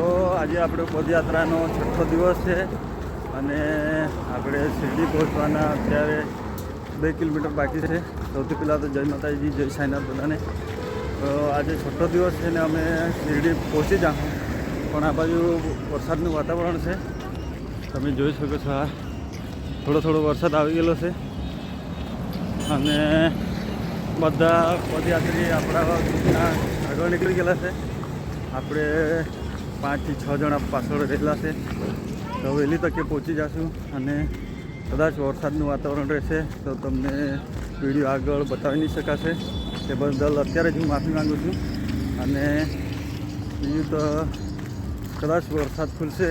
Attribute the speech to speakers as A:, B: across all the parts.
A: તો આજે આપણે પદયાત્રાનો છઠ્ઠો દિવસ છે અને આપણે શિરડી પહોંચવાના અત્યારે બે કિલોમીટર બાકી છે. સૌથી પહેલાં તો જય માતાજી, જય સાંઈનાથ બધાને. તો આજે છઠ્ઠો દિવસ છે ને અમે શિરડી પહોંચી જાઉં પણ આ બાજુ વરસાદનું વાતાવરણ છે. તમે જોઈ શકો છો આ. થોડો થોડો વરસાદ આવી ગયેલો છે. અને બધા પદયાત્રી આપણા આગળ નીકળી ગયેલા છે. આપણે પાંચથી છ જણા પાછળ રહેલા છે. તો વહેલી તકે પહોંચી જશું અને કદાચ વરસાદનું વાતાવરણ રહેશે તો તમને વીડિયો આગળ બતાવી નહીં શકાશે. તે બદલ અત્યારે જ હું માફી માગું છું. અને બીજું તો કદાચ વરસાદ ખુલશે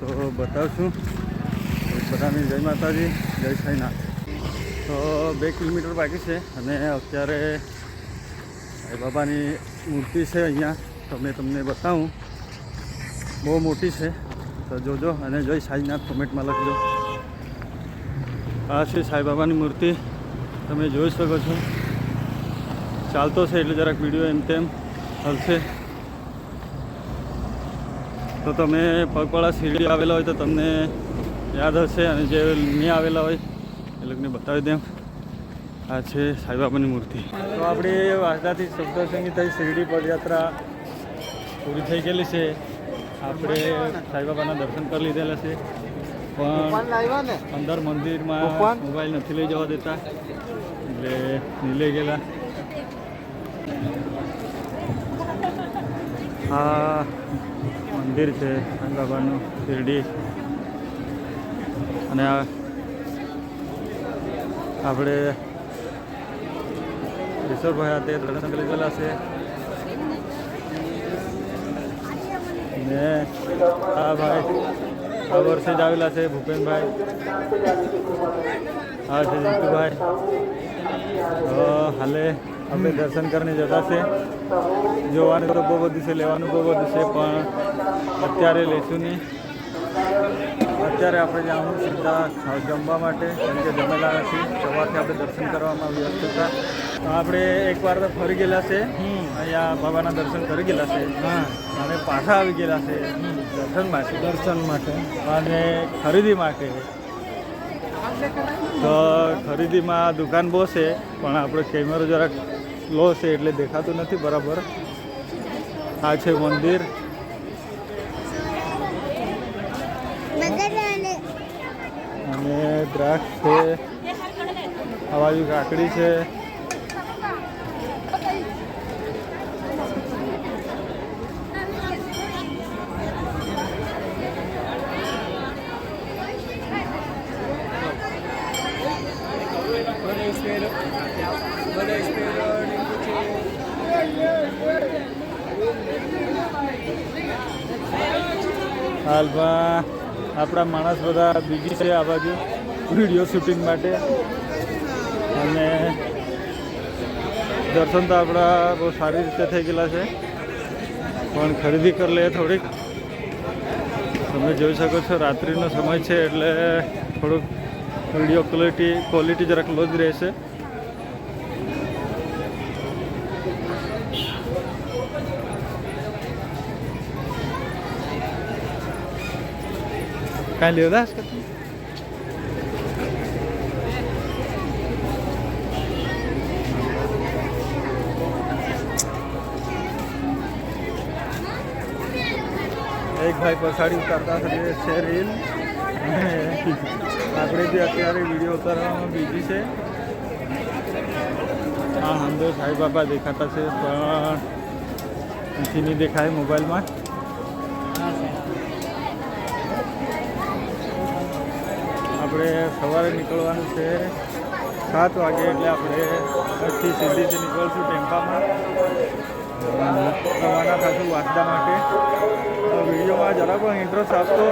A: તો બતાવશું. બધાને જય માતાજી, જય સાંઈનાથ. તો બે કિલોમીટર બાકી છે અને અત્યારે બાબાની મૂર્તિ છે અહીંયા. તો મેં તમને બતાવું. બહુ મોટી છે. તો જોજો અને જોઈ સાંજનાથ કોમેન્ટમાં લખજો. આ છે સાંઈબાબાની મૂર્તિ. તમે જોઈ શકો છો. ચાલતો છે એટલે જરાક વીડિયો એમ તેમ હલશે. તો તમે પગપાળા શિરડી આવેલા હોય તો તમને યાદ હશે અને જે નહીં આવેલા હોય એ લોકોને બતાવી દેમ. આ છે સાંઈબાબાની મૂર્તિ. તો આપણી વાસદાથી સપ્તસંગી થઈ શિરડી પદયાત્રા પૂરી થઈ ગયેલી છે. આપણે સાંઈબાબાના દર્શન કરી લીધેલા છે. પણ અંદર મંદિરમાં મોબાઈલ નથી લઈ જવા દેતા. એટલે નહીં લઈ ગયેલા. આ મંદિર છે સાંઈબાબાનું શિરડી. અને આ આપણે ઈશ્વરભાઈ હાથે દર્શન કરી લીધેલા છે. ને આ ભાઈ. આ વર્ષે જ આવેલા છે ભૂપેનભાઈ. હા છે જીતુભાઈ. હાલે, અમે દર્શન કરીને જતા છે. જોવાનું તો બહુ બધું છે, લેવાનું બહુ બધું છે, પણ અત્યારે લેશું નહીં. અત્યારે આપણે જવાનું સીધા જમવા માટે કેમ કે જમેલા નથી સવારથી આપણે દર્શન કરવામાં વ્યસ્ત હતા તો આપણે એકવાર તો ફરી ગયેલા છે. અહીંયા બાબાના દર્શન કરી ગયેલા છે. અને પાછા આવી ગયેલા છે. દર્શન માટે. દર્શન માટે. અને ખરીદી માટે. તો ખરીદીમાં દુકાન બહુ છે પણ આપણે કેમેરો જરાક લો છે એટલે દેખાતું નથી બરાબર. આ છે મંદિર. અને દ્રાક્ષ છે આ બાજુ કાકડી છે. હાલમાં આપણા માણસ બધા બીજી છે આ બાજુ વીડિયો શૂટિંગ માટે. અને દર્શન તો આપણા બહુ સારી રીતે થઈ ગયેલા છે. પણ ખરીદી કરી લે થોડીક. તમે જોઈ શકો છો, રાત્રિનો સમય છે એટલે થોડુંક વીડિયો ક્વોલિટી ક્વોલિટી જરાક લો જ રહેશે. કાંઈ daar દાસ એક ભાઈ પછાડી ઉતારતા છે છે રીલ. આપણે બી અત્યારે વીડિયો ઉતારવામાં બીજી છે. હા, હંદો સાંઈ બાબા દેખાતા છે, પણ નથી નહીં દેખાય મોબાઈલમાં. આપણે સવારે નીકળવાનું છે સાત વાગે એટલે આપણે અહીંથી સીધીથી નીકળશું ટેમ્પામાં. રવાના થશું વાંસદા માટે. તો વિડીયોમાં જરા પણ ઇન્ટરેસ્ટ આપશો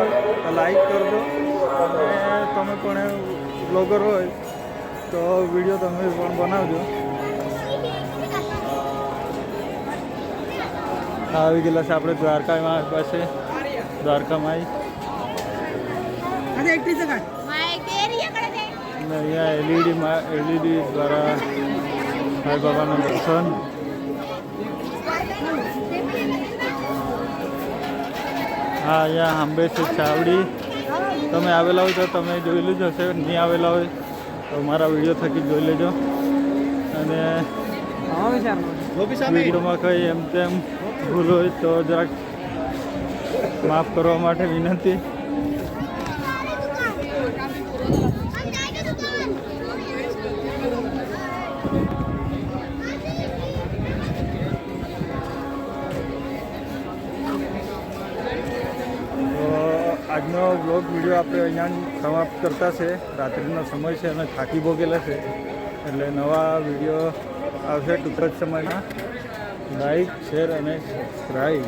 A: લાઈક કરજો. અને તમે પણ બ્લોગર હોય તો વીડિયો તમે પણ બનાવજો. આવી ગયેલા છે આપણે દ્વારકામાં પાસે. દ્વારકામાં
B: આવી
A: અને અહીંયા એલઈડીમાં એલઈડી દ્વારા સાંઈ બાબાના દર્શન. હા, અહીંયા આંબે છે, ચાવડી. તમે આવેલા હોય તો તમે જોઈ લેજો, હશે નહીં આવેલા હોય તો મારા વીડિયો થકી જોઈ લેજો. અને વિડીયોમાં કંઈ એમ તેમ ભૂલ હોય તો જરાક માફ કરવા માટે વિનંતી. આજનો બ્લોગ વીડિયો આપણે અહીંયા સમાપ્ત કરતા છે. રાત્રિનો સમય છે અને થાકી ભોગેલા છે. એટલે નવા વીડિયો આવશે ટૂંક જ સમયમાં. લાઈક શેર અને સબસ્ક્રાઈબ